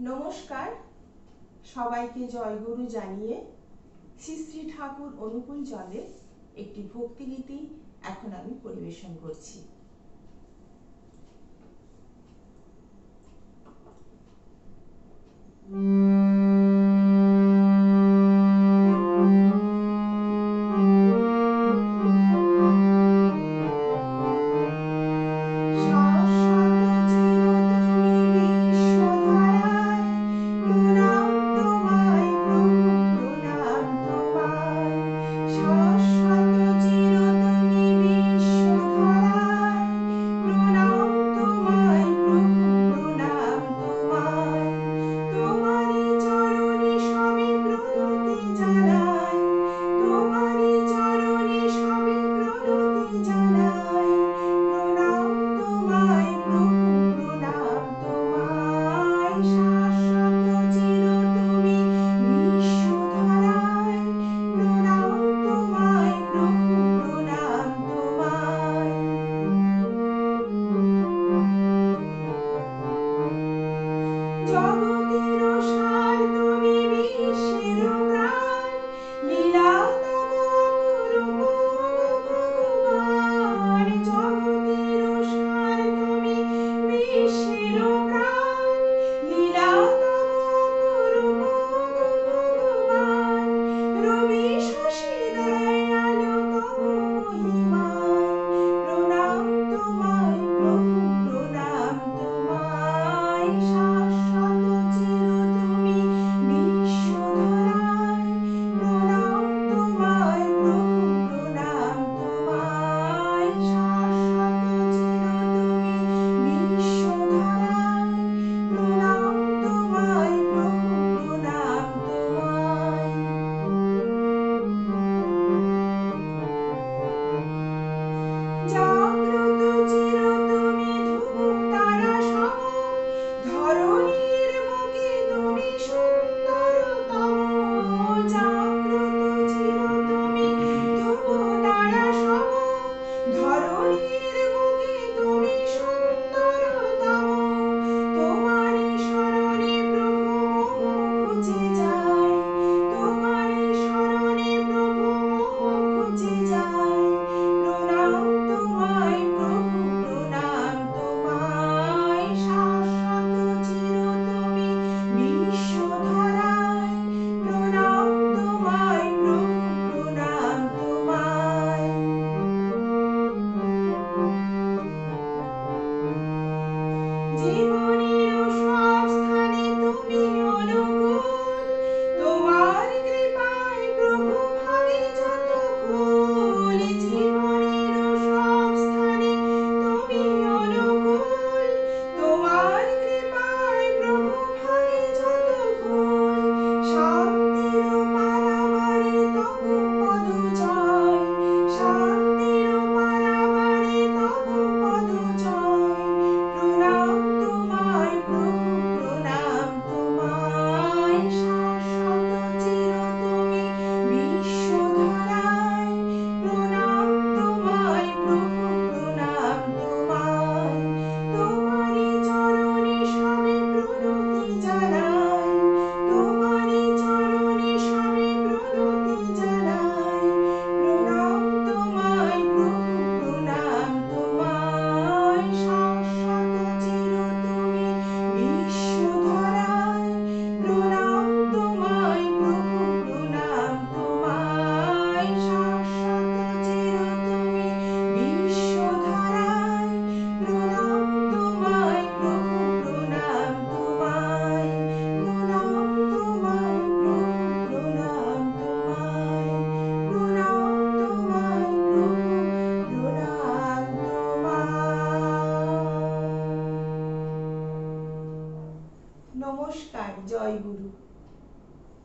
নমস্কার। সবাইকে জয়গুরু জানিয়ে শ্রী শ্রী ঠাকুর অনুকূল জলে একটি ভক্তিগীতি এখন আমি পরিবেশন করছি। Ibu.